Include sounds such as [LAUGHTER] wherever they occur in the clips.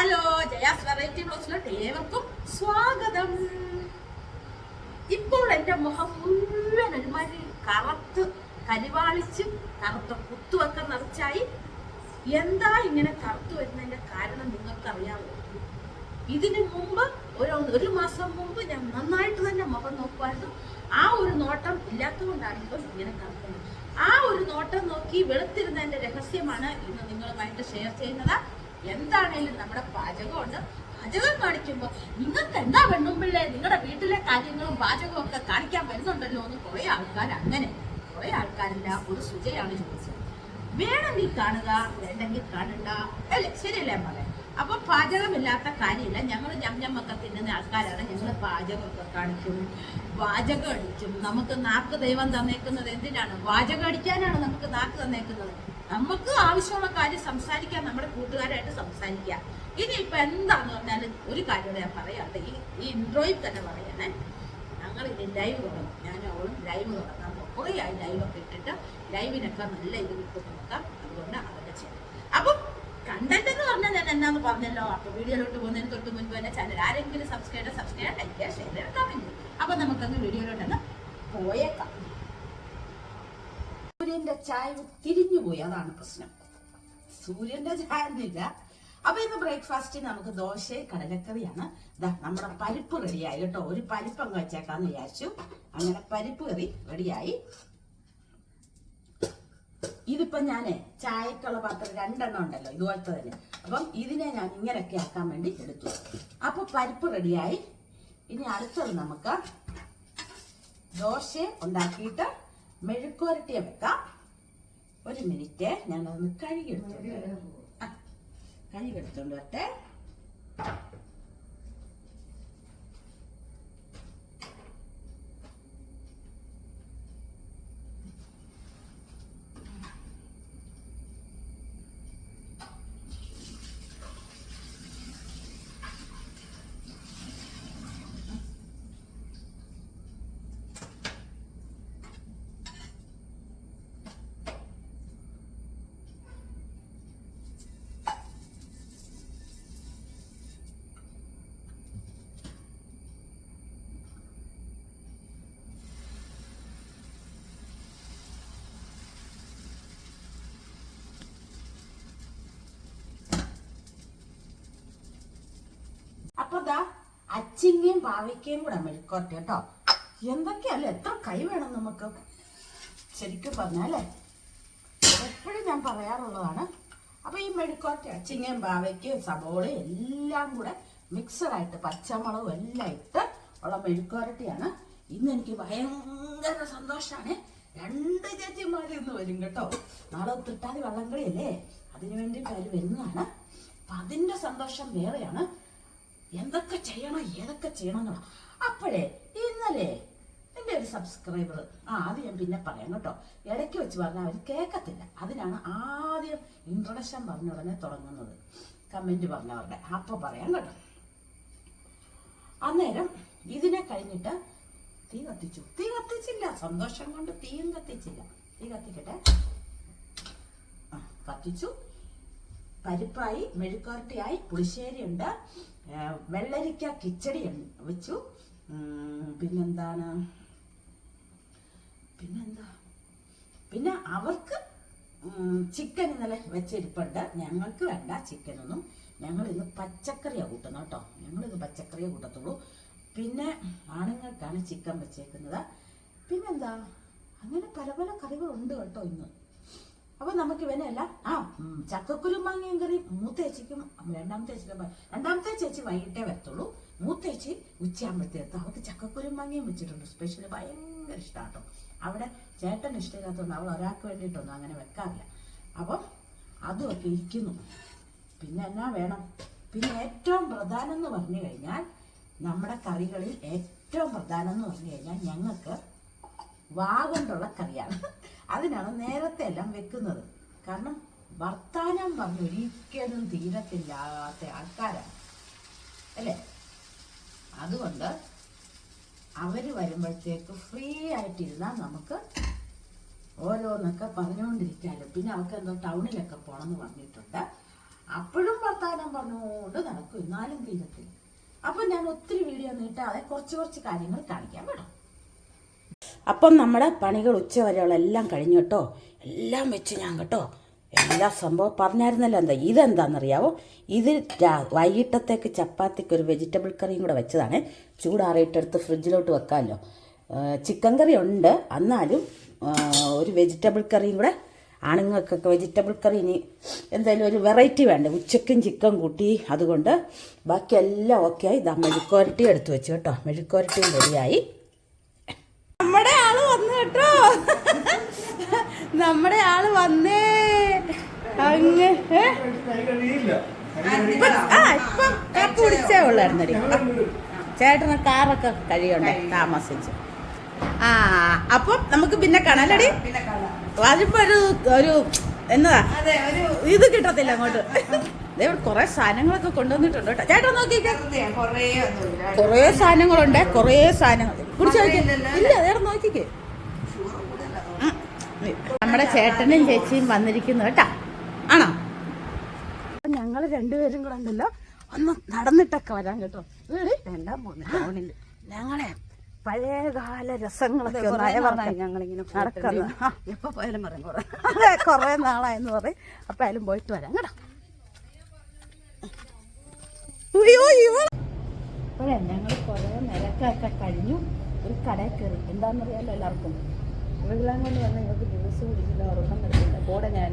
Hello Jaya's variety ബ്ലോസിലോട്ട് ഏവർക്കും സ്വാഗതം. ഇപ്പോൾ എന്റെ മുഖം മുഴുവൻ ഒരുമാതിരി കറുത്ത് കരിവാളിച്ച് കറുത്ത കുത്തുവൊക്കെ നിറച്ചായി. എന്താ ഇങ്ങനെ കറുത്തു വരുന്നതിന്റെ കാരണം നിങ്ങൾക്കറിയാമോ ഇതിനു മുമ്പ് ഒരു ഒരു മാസം മുമ്പ് ഞാൻ നന്നായിട്ട് തന്നെ മുഖം നോക്കുമായിരുന്നു. ആ ഒരു നോട്ടം ഇല്ലാത്തതുകൊണ്ടാണ് ഇപ്പോൾ ഇങ്ങനെ കറുക്കുന്നത് ആ ഒരു നോട്ടം നോക്കി വെളുത്തിരുന്നതിന്റെ രഹസ്യമാണ് ഇന്ന് നിങ്ങളുമായിട്ട് ഷെയർ ചെയ്യുന്നത്. എന്താണേലും നമ്മുടെ പാചകമുണ്ട്. പാചകം കാണിക്കുമ്പോൾ നിങ്ങൾക്ക് എന്താ പെണ്ണുമ്പിള്ളേ നിങ്ങളുടെ വീട്ടിലെ കാര്യങ്ങളും പാചകവും ഒക്കെ കാണിക്കാൻ വരുന്നുണ്ടല്ലോ എന്ന് കുറെ ആൾക്കാർ അങ്ങനെ കുറെ ആൾക്കാരില്ല ഒരു സുജയാണ് ചോദിച്ചത്. വേണമെങ്കിൽ കാണുക വേണ്ടെങ്കിൽ കാണണ്ട. അല്ലേ? ശരിയല്ലേ മകളെ അപ്പൊ പാചകമില്ലാത്ത കാര്യമില്ല. ഞങ്ങൾ ഞമ്മൊക്കെ തിന്നുന്ന ആൾക്കാരാണ് ഞങ്ങൾ പാചകമൊക്കെ കാണിക്കും. വാചകം അടിക്കും. നമുക്ക് നാക്ക് ദൈവം തന്നേക്കുന്നത് എന്തിനാണ്? വാചകം അടിക്കാനാണ് നമുക്ക് നാക്ക് തന്നേക്കുന്നത്. നമുക്ക് ആവശ്യമുള്ള കാര്യം സംസാരിക്കാൻ നമ്മുടെ കൂട്ടുകാരായിട്ട് സംസാരിക്കാം. ഇനി ഇപ്പൊ എന്താന്ന് പറഞ്ഞാൽ ഒരു കാര്യം ഞാൻ പറയാണ്ട് ഈ ഈ ഇൻട്രോയിൽ തന്നെ പറയണേ. ഞങ്ങൾ ഇനി ലൈവ് തുടങ്ങും. ഞാൻ അവളും ലൈവ് തുടങ്ങാൻ കുറേ ആയി ലൈവൊക്കെ ഇട്ടിട്ട് ലൈവിനൊക്കെ നല്ല ഇത് വിട്ടു നോക്കാം. അതുകൊണ്ട് അതൊക്കെ ചെയ്യാം. അപ്പം കണ്ടന്റ് എന്ന് പറഞ്ഞാൽ ഞാൻ എന്നാന്ന് പറഞ്ഞല്ലോ? അപ്പൊ വീഡിയോയിലോട്ട് പോകുന്നതിന് തൊട്ട് മുൻപ് തന്നെ ചാനൽ ആരെങ്കിലും subscribe subscribe like share comment അപ്പൊ നമുക്കങ്ങ് വീഡിയോയിലോട്ടൊന്ന് പോയേക്കാം. സൂര്യന്റെ ചായ തിരിഞ്ഞു പോയി. അതാണ് പ്രശ്നം. സൂര്യന്റെ ചായ ഒന്നുമില്ല. അപ്പൊ ഇന്ന് ബ്രേക്ക്ഫാസ്റ്റിന് നമുക്ക് ദോശയും കടലക്കറിയാണ്. ദാ നമ്മുടെ പരിപ്പ് റെഡിയായി കേട്ടോ. ഒരു പരിപ്പ് അങ്ങ് വെച്ചേക്കാന്ന് വിചാരിച്ചു. അങ്ങനെ പരിപ്പ് കറി റെഡിയായി ഇതിപ്പോ ഞാൻ ചായക്കുള്ള പാത്രം രണ്ടെണ്ണം ഉണ്ടല്ലോ ഇതുപോലത്തെ തന്നെ. അപ്പം ഇതിനെ ഞാൻ ഇങ്ങനെയൊക്കെ ആക്കാൻ വേണ്ടി എടുത്തു. അപ്പൊ പരിപ്പ് റെഡിയായി ഇനി അടുത്തത് നമുക്ക് ദോശ ഉണ്ടാക്കിയിട്ട് മെഴുക്കുവരട്ടിയ വെക്കാം. ഒരു മിനിറ്റ്. ഞാനൊന്ന് കഴുകിയെടുത്തോണ്ട് വരാം. കഴുകി എടുത്തോണ്ട് വരട്ടെ. ദാ അച്ചിങ്ങയും പാവയ്ക്കയും കൂടെ മെഴുക്കോട്ടെ കേട്ടോ. എന്തൊക്കെയല്ലേ? എത്ര കൈ വേണം നമുക്ക്? ശരിക്കും പറഞ്ഞാലേ എപ്പോഴും ഞാൻ പറയാറുള്ളതാണ്. അപ്പൊ ഈ മെഴുക്കോട്ട അച്ചിങ്ങയും പാവയ്ക്കയും സബോളയും എല്ലാം കൂടെ മിക്സഡായിട്ട് പച്ചമുളകും എല്ലാം ഇട്ട് ഉള്ള മെഴുക്കോരട്ടിയാണ് ഇന്ന് എനിക്ക് ഭയങ്കര സന്തോഷമാണ് രണ്ട് ചേച്ചിമാർ ഇന്ന് വരും കേട്ടോ. നാളെ ഒത്തിട്ടാതി വള്ളംകളിയല്ലേ? അതിനു വേണ്ടിയിട്ട് അവർ വരുന്നതാണ്. അപ്പൊ അതിന്റെ സന്തോഷം വേറെയാണ്. എന്തൊക്കെ ചെയ്യണം ഏതൊക്കെ ചെയ്യണം അപ്പോഴേ ഇന്നലെ എന്റെ ഒരു സബ്സ്ക്രൈബർ ആ അത് ഞാൻ പിന്നെ പറയാം കേട്ടോ. ഇടയ്ക്ക് വെച്ച് പറഞ്ഞാൽ അവർ കേൾക്കത്തില്ല. അതിനാണ് ആദ്യം ഇൻട്രൊഡക്ഷൻ പറഞ്ഞ ഉടനെ തുടങ്ങുന്നത്. കമന്റ് പറഞ്ഞവരുടെ അപ്പോൾ പറയാം കേട്ടോ. അന്നേരം ഇതിനെ കഴിഞ്ഞിട്ട് തീ കത്തിച്ചു. തീ കത്തിച്ചില്ല. സന്തോഷം കൊണ്ട് തീയും കത്തിച്ചില്ല. തീ കത്തിക്കട്ടെ. കത്തിച്ചു. പരിപ്പായി മെഴുക്കുവരട്ടിയായി പുളിശ്ശേരി ഉണ്ട്. വെള്ളരിക്ക കിച്ചടി വെച്ചു. പിന്നെന്താണ്? പിന്നെന്താ? പിന്നെ അവർക്ക് ചിക്കൻ ഇന്നലെ വെച്ചിരിപ്പുണ്ട് ഞങ്ങൾക്ക് വേണ്ട ചിക്കനൊന്നും ഞങ്ങൾ ഇന്ന് പച്ചക്കറിയാണ് കൂട്ടുന്നത് കേട്ടോ. ഞങ്ങൾ ഇന്ന് പച്ചക്കറിയെ കൂട്ടത്തുള്ളൂ. പിന്നെ ആണുങ്ങൾക്കാണ് ചിക്കൻ വെച്ചേക്കുന്നത്. പിന്നെന്താ? അങ്ങനെ പല പല കറികളുണ്ട് കേട്ടോ ഇന്ന്. അപ്പൊ നമുക്ക് ഇവനല്ല ആ ഉം, ചക്കക്കുരും മാങ്ങയും കറി മൂത്തേച്ചിക്കും രണ്ടാമത്തെ ചേച്ചിക്കും രണ്ടാമത്തെ ചേച്ചി വൈകിട്ടേ വരത്തുള്ളൂ. മൂത്തേച്ചി ഉച്ചയാകുമ്പോഴത്തേക്ക് അവർക്ക് ചക്കക്കുരും മാങ്ങയും വെച്ചിട്ടുണ്ട്. സ്പെഷ്യൽ ഭയങ്കര ഇഷ്ടമാട്ടോ അവിടെ ചേട്ടൻ ഇഷ്ടമില്ലാത്തതുകൊണ്ട് അവൾ ഒരാൾക്ക് വേണ്ടിയിട്ടൊന്നും അങ്ങനെ വെക്കാറില്ല. അപ്പം അതുമൊക്കെ ഇരിക്കുന്നു. പിന്നെ എന്നാ വേണം? പിന്നെ ഏറ്റവും പ്രധാനം എന്ന് പറഞ്ഞു കഴിഞ്ഞാൽ നമ്മുടെ കറികളിൽ ഏറ്റവും പ്രധാനം എന്ന് പറഞ്ഞു കഴിഞ്ഞാൽ ഞങ്ങൾക്ക് വാ കൊണ്ടുള്ള കറിയാണ്. അതിനാണ് നേരത്തെ എല്ലാം വെക്കുന്നത്. കാരണം വർത്താനം പറഞ്ഞ് ഒരിക്കലും തീരത്തില്ലാത്ത ആൾക്കാരാണ്. അല്ലേ? അതുകൊണ്ട് അവർ വരുമ്പോഴത്തേക്ക് ഫ്രീ ആയിട്ടിരുന്നാൽ നമുക്ക് ഓരോന്നൊക്കെ പറഞ്ഞുകൊണ്ടിരിക്കാമല്ലോ പിന്നെ അവർക്ക് എന്തോ ടൗണിലൊക്കെ പോകണമെന്ന് പറഞ്ഞിട്ടുണ്ട്. അപ്പോഴും വർത്താനം പറഞ്ഞുകൊണ്ട് നടക്കും. എന്നാലും തീരത്തില്ല. അപ്പൊ ഞാൻ ഒത്തിരി വീഡിയോ നീട്ടാതെ കുറച്ച് കുറച്ച് കാര്യങ്ങൾ കാണിക്കാൻ വിടാം അപ്പം നമ്മുടെ പണികൾ ഉച്ച വരെയുള്ള എല്ലാം കഴിഞ്ഞു കേട്ടോ. എല്ലാം വെച്ച് ഞാൻ കേട്ടോ. എല്ലാ സംഭവം പറഞ്ഞായിരുന്നല്ലോ എന്താ? ഇതെന്താണെന്നറിയാവോ ഇത് വൈകിട്ടത്തേക്ക് ചപ്പാത്തിക്ക് ഒരു വെജിറ്റബിൾ കറിയും കൂടെ വെച്ചതാണ്. ചൂടാറിയിട്ടെടുത്ത് ഫ്രിഡ്ജിലോട്ട് വെക്കാമല്ലോ. ചിക്കൻ കറി ഉണ്ട്. എന്നാലും ഒരു വെജിറ്റബിൾ കറിയും കൂടെ ആണുങ്ങൾക്കൊക്കെ വെജിറ്റബിൾ കറി ഇനി എന്തായാലും ഒരു വെറൈറ്റി വേണ്ട? ഉച്ചക്കും ചിക്കൻ കൂട്ടി. അതുകൊണ്ട് ബാക്കി എല്ലാം ഓക്കെ ആയി. ഇതാ മെഴുക്കുവരട്ടി എടുത്തു വെച്ചു കേട്ടോ. മെഴുക്കുവരട്ടിയും റെഡിയായി നമ്മുടെ ആൾ വന്നു കേട്ടോ നമ്മുടെ ആൾ വന്നേ. അങ്ങ് ആ ഇപ്പം കാപ്പി കുടിച്ചേ ഉള്ളായിരുന്നടി ചേട്ടന് കാറൊക്കെ കഴിയണ്ടേ താമസിച്ച്. ആ അപ്പം നമുക്ക് പിന്നെ കാണാലടി അതിപ്പോ ഒരു ഒരു എന്നതാ ഇത് കിട്ടത്തില്ല അങ്ങോട്ട്. ഇവിടെ കുറെ സാധനങ്ങളൊക്കെ കൊണ്ടുവന്നിട്ടുണ്ട് കേട്ടോ. ചേട്ടൻ നോക്കിക്കേ. കുറേ സാധനങ്ങളുണ്ട് കുറേ സാധനങ്ങൾ. കുടിച്ചു ഇല്ല ചേട്ടൻ നോക്കിക്കേ. നമ്മുടെ ചേട്ടനും ചേച്ചിയും വന്നിരിക്കുന്നു കേട്ടാ. ആണോ? ഞങ്ങൾ രണ്ടുപേരും കൂടെ ഉണ്ടല്ലോ. ഒന്ന് നടന്നിട്ടൊക്കെ വരാൻ കേട്ടോ. എല്ലാം പോകുന്നു ടൗണിൽ. ഞങ്ങളെ പഴയകാല രസങ്ങളൊക്കെ ഞങ്ങളിങ്ങനെ നടക്കുന്നു. എപ്പൊ പോയാലും പറയും കുറെ. അതെ കുറേ നാളായെന്ന് പറയും. അപ്പം അതിലും പോയിട്ട് വരാം കേട്ടോ. ഞങ്ങൾ കുറേ നിരക്കൊക്കെ കഴിഞ്ഞു. ഒരു കടയിൽ കയറി. എന്താണെന്നറിയാലോ എല്ലാവർക്കും. വെള്ളം കൊണ്ട് വന്ന് നിങ്ങൾക്ക് ജ്യൂസ് കുടിക്കില്ല ഉറക്കം വരുന്നില്ല കൂടെ ഞാൻ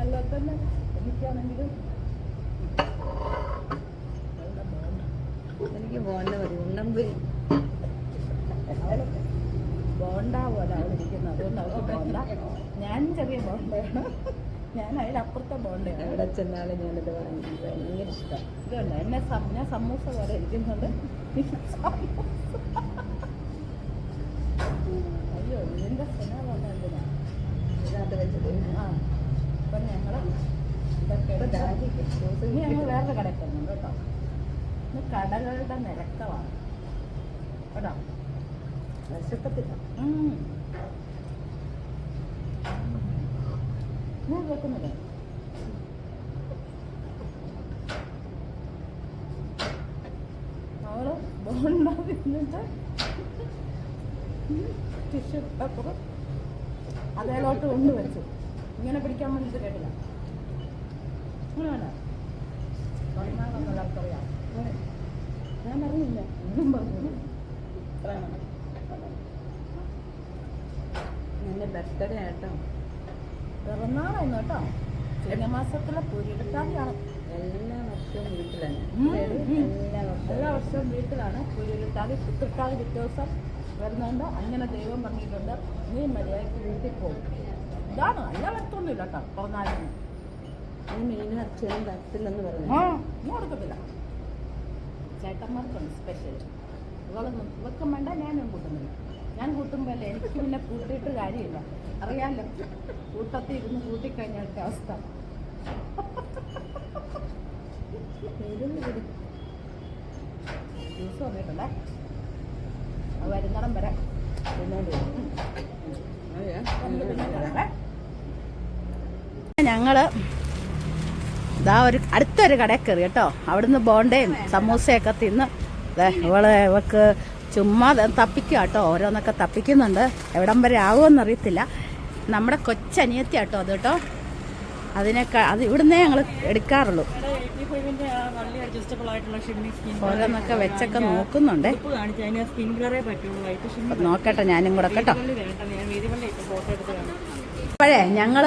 അല്ല തന്നെ എനിക്കാണെങ്കിലും എനിക്ക് ബോണ്ട മതി ഉണ്ണമ്പുരി ബോണ്ട പോലെ അവിടെ ഇരിക്കുന്നത് അതുകൊണ്ട് അവർക്ക് ബോണ്ട ഞാൻ ചെറിയ ബോണ്ടയാണ് ഞാൻ അതിലപ്പുറത്തെ ബോണ്ടയാണ് അവിടെ ചെന്നാലും ഞാനിത് വാങ്ങി ഭയങ്കര ഇഷ്ടം ഇതുണ്ട് എന്നെ ഞാൻ സമൂസ പോലെ ഇരിക്കുന്നുണ്ട് ഇതിന്റെ സ്നേഹം എന്തിനാ ഇതിനകത്ത് വെച്ചിട്ട് ആ അപ്പം ഞങ്ങൾ ഇതൊക്കെ ഇപ്പൊ എടുത്ത് ദാഹിക്കും. ജ്യൂസ് ഇനി കിടക്കുന്നുണ്ട് കേട്ടോ. കടകളുടെ നിരക്കമാണ് കേട്ടോ? വിശക്കത്തില്ല. ഞാൻ നീ നമ്മൾ അവൾ ബോണ്ട തിന്നിട്ട് ടിഷ്യൂ പേപ്പർ അതേലോട്ട് കൊണ്ടുവച്ചു ഇങ്ങനെ പിടിക്കാൻ വേണ്ടിയിട്ട് കേട്ടില്ല. അങ്ങനെ വേണ്ട. എല്ലാവർക്കറിയാം ഞാൻ അറിയില്ല ഒന്നും പറഞ്ഞു എന്റെ ബർത്ത്ഡേ ആട്ടോ. പിറന്നാളായിരുന്നു കേട്ടോ. ചിങ്ങമാസത്തിലെ പുരിട്ടാതിയാണ് എല്ലാ വർഷവും വീട്ടിലാണ്. എല്ലാ. വർഷവും വീട്ടിലാണ്. പുരിട്ടാതി പുത്രട്ടാതി പിറ്റേ ദിവസം വരുന്നുണ്ട്. അങ്ങനെ ദൈവം പറഞ്ഞിട്ടുണ്ട് നീ മര്യാദയ്ക്ക് വീട്ടിൽ പോകും ഇതാണ് അല്ല വരത്തൊന്നുമില്ല കേട്ടോ. പിറന്നാളിന്. മീനും അച്ഛനും തരത്തില്ലെന്ന് പറഞ്ഞു. ഒന്നും കൊടുക്കത്തില്ല. ചേട്ടന്മാർക്കുണ്ട് സ്പെഷ്യൽ ഇവളൊന്നും ഇവക്കും വേണ്ട ഞാനും കൂട്ടുന്നില്ല. ഞാൻ കൂട്ടുമ്പോൾ അല്ലേ എനിക്ക് പിന്നെ കൂട്ടിയിട്ട് കാര്യമില്ല. അറിയാമല്ലോ കൂട്ടത്തിൽ ഇരുന്ന് കൂട്ടിക്കഴിഞ്ഞാലത്തെ അവസ്ഥ. ജ്യൂസ് വന്നിട്ടുണ്ടേ. അത് വരുന്നിടം വരെ. ഞങ്ങൾ ഇതാ ഒരു അടുത്തൊരു കടയിൽ കയറി കേട്ടോ. അവിടുന്ന് ബോണ്ടയും സമൂസയൊക്കെ തിന്ന് ഇവളെ ഇവക്ക് ചുമ്മാ ദേ തപ്പിക്കുക കേട്ടോ. ഓരോന്നൊക്കെ തപ്പിക്കുന്നുണ്ട്. എവിടം വരെ ആവുമെന്ന് അറിയത്തില്ല. നമ്മുടെ കൊച്ചനിയത്തി കേട്ടോ അത് കേട്ടോ. അതിനൊക്കെ അത് ഇവിടുന്നേ ഞങ്ങൾ എടുക്കാറുള്ളൂ. ഓരോന്നൊക്കെ വെച്ചൊക്കെ നോക്കുന്നുണ്ട്. നോക്കട്ടെ ഞാനും കൂടെ കേട്ടോ. അപ്പോഴേ ഞങ്ങൾ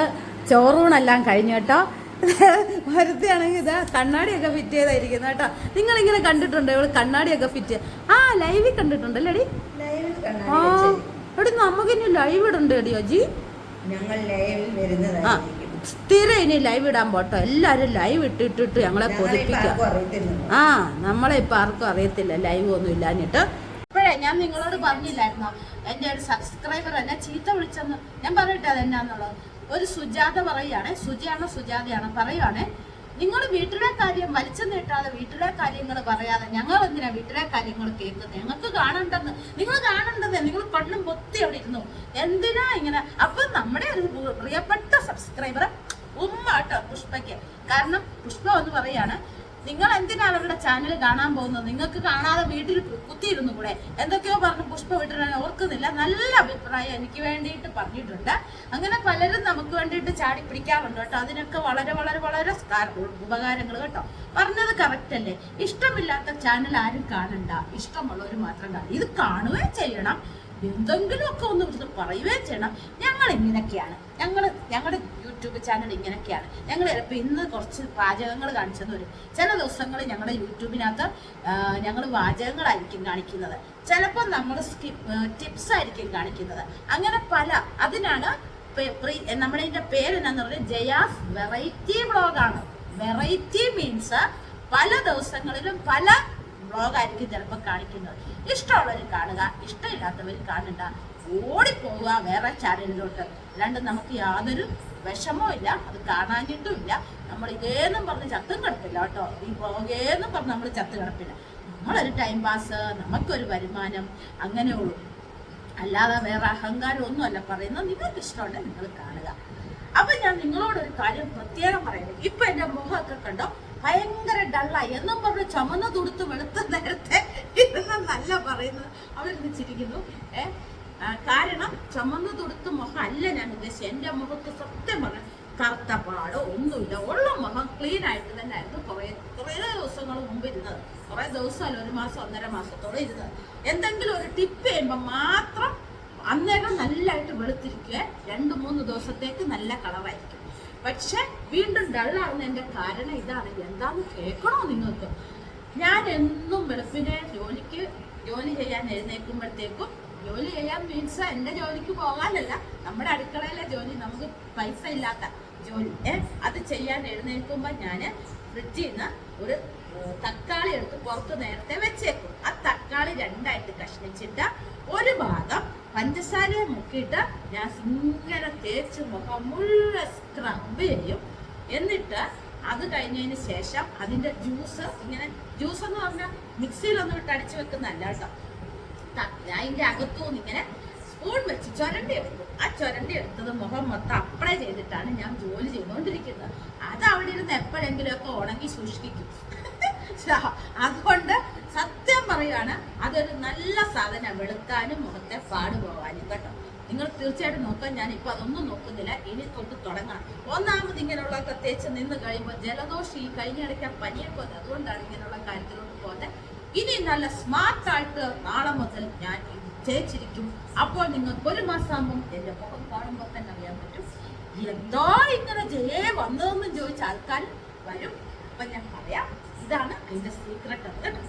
ചോറൂണെല്ലാം കഴിഞ്ഞു കേട്ടോ. വരുത്തിയാണെങ്കിൽ ഇതാ കണ്ണാടിയൊക്കെ ഫിറ്റ് ചെയ്തായിരിക്കുന്നു കേട്ടോ. നിങ്ങളിങ്ങനെ കണ്ടിട്ടുണ്ടോ? ഇവൾ കണ്ണാടിയൊക്കെ ഫിറ്റ് ആ ലൈവിൽ കണ്ടിട്ടുണ്ടല്ലേ എടി ആ എടി നമുക്ക് ഇനി ലൈവ് ഇടണ്ട് എടി അജി? ഞങ്ങൾ ലൈവിൽ ആ സ്ഥിരം ഇനി ലൈവ് ഇടാൻ പോട്ടോ. എല്ലാരും ലൈവ് ഇട്ടിട്ടിട്ട് ഞങ്ങളെ കൊതിപ്പിക്കാം ആ നമ്മളെ ഇപ്പൊ ആർക്കും അറിയത്തില്ല. ലൈവ് ഒന്നും ഇല്ലാഞ്ഞിട്ട്. ഇപ്പോഴേ ഞാൻ നിങ്ങളോട് പറഞ്ഞില്ലായിരുന്നോ? എന്റെ ഒരു സബ്സ്ക്രൈബർ എന്നെ ചീത്ത വിളിച്ചെന്ന്. ഞാൻ പറഞ്ഞിട്ട് അതെന്നാന്നുള്ളത്? ഒരു സുജാത പറയുകയാണ്. സുജയാണോ സുജാതയാണോ. പറയുകയാണ് നിങ്ങൾ വീട്ടിലെ കാര്യം വലിച്ചു നീട്ടാതെ വീട്ടിലെ കാര്യങ്ങൾ പറയാതെ ഞങ്ങൾ എന്തിനാ വീട്ടിലെ കാര്യങ്ങൾ കേൾക്കുന്നത്? ഞങ്ങൾക്ക് കാണണ്ടെന്ന്. നിങ്ങൾ കാണണ്ടെന്ന്. നിങ്ങൾ കണ്ണും പൊത്തി അവിടെ ഇരുന്നു. എന്തിനാ ഇങ്ങനെ? അപ്പൊ നമ്മുടെ ഒരു പ്രിയപ്പെട്ട സബ്സ്ക്രൈബർ ഉമ്മ കേട്ടോ പുഷ്പയ്ക്ക്. കാരണം പുഷ്പ എന്ന് പറയാണ് നിങ്ങൾ എന്തിനാണ് അവരുടെ ചാനൽ കാണാൻ പോകുന്നത്? നിങ്ങൾക്ക് കാണാതെ വീട്ടിൽ കുത്തിയിരുന്നു കൂടെ? എന്തൊക്കെയോ പറഞ്ഞു പുഷ്പ വിട്ടിട്ട് ഓർക്കുന്നില്ല. നല്ല അഭിപ്രായം എനിക്ക് വേണ്ടിയിട്ട് പറഞ്ഞിട്ടുണ്ട്. അങ്ങനെ പലരും നമുക്ക് വേണ്ടിയിട്ട് ചാടി പിടിക്കാറുണ്ട് കേട്ടോ. അതിനൊക്കെ വളരെ വളരെ വളരെ ഉപകാരങ്ങൾ കേട്ടോ. പറഞ്ഞത് കറക്റ്റ് അല്ലേ? ഇഷ്ടമില്ലാത്ത ചാനൽ ആരും കാണണ്ട. ഇഷ്ടമുള്ളവർ മാത്രം കാണും. ഇത് കാണുകയും ചെയ്യണം. എന്തെങ്കിലുമൊക്കെ ഒന്ന് ഇവിടുന്ന് പറയുകയും ചെയ്യണം. ഞങ്ങൾ ഇങ്ങനെയൊക്കെയാണ്. ഞങ്ങൾ ഞങ്ങളുടെ യൂട്യൂബ് ചാനൽ ഇങ്ങനെയൊക്കെയാണ്. ഞങ്ങൾ ചിലപ്പോൾ ഇന്ന് കുറച്ച് പാചകങ്ങൾ കാണിച്ചെന്ന് വരും. ചില ദിവസങ്ങളിൽ ഞങ്ങളുടെ യൂട്യൂബിനകത്ത് ഞങ്ങൾ വാചകങ്ങളായിരിക്കും കാണിക്കുന്നത്. ചിലപ്പോൾ നമ്മൾ സ്കിപ്പ് ടിപ്സ് ആയിരിക്കും കാണിക്കുന്നത്. അങ്ങനെ പല അതിനാണ് നമ്മുടെ ഇതിന്റെ പേര് എന്നാന്ന് പറഞ്ഞാൽ ജയാസ് വെറൈറ്റി ബ്ലോഗാണ് വെറൈറ്റി മീൻസ് പല ദിവസങ്ങളിലും പല വ്ളോഗായിരിക്കും ചിലപ്പോൾ കാണിക്കുന്നത്. ഇഷ്ടമുള്ളവർ കാണുക ഇഷ്ടമില്ലാത്തവർ കാണണ്ട. ഓടിപ്പോവുക വേറെ ചാനലിലോട്ട്. അല്ലാണ്ട് നമുക്ക് യാതൊരു വിഷമവും ഇല്ല അത് കാണാഞ്ഞിട്ടും ഇല്ല. നമ്മൾ ഇതേന്നും പറഞ്ഞ് ചത്തും കിടപ്പില്ല കേട്ടോ. ഈ വ്ളോഗേന്നും പറഞ്ഞ് നമ്മൾ ചത്ത് കിടപ്പില്ല. നമ്മളൊരു ടൈം പാസ് നമുക്കൊരു വരുമാനം അങ്ങനെ ഉള്ളൂ. അല്ലാതെ വേറെ അഹങ്കാരം ഒന്നുമല്ല പറയുന്നത് നിങ്ങൾക്ക് ഇഷ്ടമുണ്ടെങ്കിൽ നിങ്ങൾ കാണുക. അപ്പൊ ഞാൻ നിങ്ങളോട് ഒരു കാര്യം പ്രത്യേകം പറയുന്നത് ഇപ്പൊ എന്റെ മുഖമൊക്കെ കണ്ടോ? ഭയങ്കര ഡള്ളായി എന്നും പറഞ്ഞ് ചുമന്ന തുടുത്ത് വെളുത്ത നേരത്തെ ഇതൊന്നും നല്ല പറയുന്നത് അവരിന്ന് ചിരിക്കുന്നു? ഏ കാരണം ചമന്ന തുടുത്ത് മുഖം അല്ല ഞാൻ ഉദ്ദേശിച്ചത്. എന്റെ മുഖത്ത് സത്യം പറഞ്ഞ കറുത്ത പാടോ ഒന്നുമില്ല. ഉള്ള മുഖം ക്ലീൻ ആയിട്ട് തന്നെ ആയിരുന്നു കുറേ കുറേ ദിവസങ്ങൾ മുമ്പ് ഇരുന്നത്. കുറേ ദിവസമല്ല ഒരു മാസം ഒന്നര മാസത്തോളം ഇരുന്നത്. എന്തെങ്കിലും ഒരു ടിപ്പ് ചെയ്യുമ്പോൾ മാത്രം അന്നേരം നല്ലതായിട്ട് വെളുത്തിരിക്കുക രണ്ട് മൂന്ന് ദിവസത്തേക്ക് നല്ല കളറായിരിക്കും. പക്ഷെ വീണ്ടും ഡള്ളാവുന്നതിന്റെ കാരണം ഇതാണ്. എന്താന്ന് കേൾക്കണോ നിങ്ങൾക്ക്? ഞാൻ എന്നും വെളുപ്പിനെ ജോലിക്ക് ജോലി ചെയ്യാൻ എഴുന്നേൽക്കുമ്പോഴത്തേക്കും ജോലി ചെയ്യാൻ മീൻസ് എന്റെ ജോലിക്ക് പോകാനല്ല നമ്മുടെ അടുക്കളയിലെ ജോലി നമുക്ക് പൈസ ഇല്ലാത്ത ജോലി. അത് ചെയ്യാൻ എഴുന്നേൽക്കുമ്പോൾ ഞാൻ ഫ്രിഡ്ജിൽ നിന്ന് ഒരു തക്കാളി എടുത്ത് പുറത്ത് നേരത്തെ വെച്ചേക്കും. ആ തക്കാളി രണ്ടായിട്ട് കഷ്ണിച്ചിട്ട് ഒരു ഭാഗം പഞ്ചസാരയെ മുക്കിയിട്ട് ഞാൻ ഇങ്ങനെ തേച്ച് മുഖം മുഴുവൻ സ്ക്രബ് ചെയ്യും. എന്നിട്ട് അത് കഴിഞ്ഞതിന് ശേഷം അതിന്റെ ജ്യൂസ് ഇങ്ങനെ ജ്യൂസ് എന്ന് പറഞ്ഞാൽ മിക്സിയിലൊന്നും ഇട്ട് അടിച്ചു വെക്കുന്നതല്ല കേട്ടോ. അതിന്റെ അകത്തുനിന്ന് ഇങ്ങനെ സ്പൂൺ വെച്ച് ചുരണ്ടി എടുക്കും ആ ചുരണ്ടി എടുത്തത് മുഖം മൊത്തം അപ്ലൈ ചെയ്തിട്ടാണ് ഞാൻ ജോലി ചെയ്തുകൊണ്ടിരിക്കുന്നത്. അത് അവിടെ ഇരുന്ന് എപ്പോഴെങ്കിലും ഒക്കെ ഉണങ്ങി സൂക്ഷിക്കും. [LAUGHS] അതുകൊണ്ട് സത്യം പറയുകയാണ് അതൊരു നല്ല സാധനം വെളുക്കാനും മുഖത്തെ പാട് പോകാനും കേട്ടോ. നിങ്ങൾ തീർച്ചയായിട്ടും നോക്കാൻ ഞാൻ ഇപ്പൊ അതൊന്നും നോക്കുന്നില്ല. ഇനി തൊട്ട് തുടങ്ങാം. ഒന്നാമത് ഇങ്ങനെയുള്ള തേച്ച് നിന്ന് കഴിയുമ്പോൾ ജലദോഷം ഈ കഴിഞ്ഞിടയ്ക്ക് പനിയൊക്കെ വന്നത് അതുകൊണ്ടാണ് ഇങ്ങനെയുള്ള കാര്യത്തിലോട്ട് പോകുന്നത് ഇനി നല്ല സ്മാർട്ട് ആയിട്ട് നാളെ മുതൽ ഞാൻ ഇത് അപ്പോൾ നിങ്ങൾക്ക് ഒരു മാസമാകുമ്പം എന്റെ മുഖം കാണുമ്പോൾ തന്നെ അറിയാൻ പറ്റും. എന്താ ഇങ്ങനെ ജയേ വന്നതെന്ന് ചോദിച്ച ആൾക്കാർ വരും. അപ്പൊ ഞാൻ പറയാം. ഇതാണ് എന്റെ സീക്രട്ട് അത്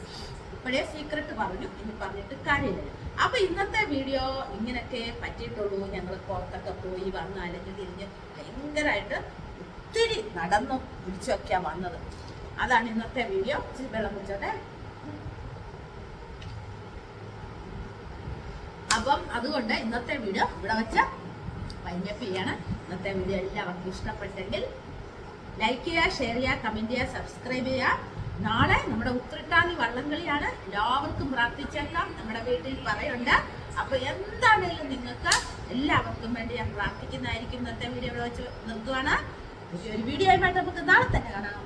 ഇപ്പോഴേ സീക്രട്ട് പറഞ്ഞു. ഇനി പറഞ്ഞിട്ട് കാര്യമില്ല. അപ്പൊ ഇന്നത്തെ വീഡിയോ ഇങ്ങനെയൊക്കെ പറ്റിയിട്ടുള്ളൂ. ഞങ്ങൾ പുറത്തൊക്കെ പോയി വന്ന് അലഞ്ഞു തിരിഞ്ഞ് ഭയങ്കരമായിട്ട് ഒത്തിരി നടന്നു പിടിച്ചൊക്കെയാ വന്നത്. അതാണ് ഇന്നത്തെ വീഡിയോ വെള്ളം കുടിച്ചോട്ടെ. അപ്പം അതുകൊണ്ട് ഇന്നത്തെ വീഡിയോ ഇവിടെ വെച്ച് വൈൻഡപ്പ് ചെയ്യാണ്. ഇന്നത്തെ വീഡിയോ എല്ലാവർക്കും ഇഷ്ടപ്പെട്ടെങ്കിൽ ലൈക്ക് ചെയ്യുക ഷെയർ ചെയ്യുക കമന്റ് ചെയ്യുക സബ്സ്ക്രൈബ് ചെയ്യുക. നാളെ നമ്മുടെ ഉത്രട്ടാതി വള്ളംകളിയാണ്. എല്ലാവർക്കും പ്രാർത്ഥിച്ചേക്കാം. നമ്മുടെ വീട്ടിൽ പറയുണ്ട്. അപ്പൊ എന്താണേലും നിങ്ങൾക്ക് എല്ലാവർക്കും വേണ്ടി ഞാൻ പ്രാർത്ഥിക്കുന്നതായിരിക്കും ഇന്നത്തെ വീഡിയോ വെച്ച് നിർത്തുവാണ്. ഒരു വീഡിയോ ആയിട്ട് നമുക്ക് നാളെ തന്നെ കാണാം.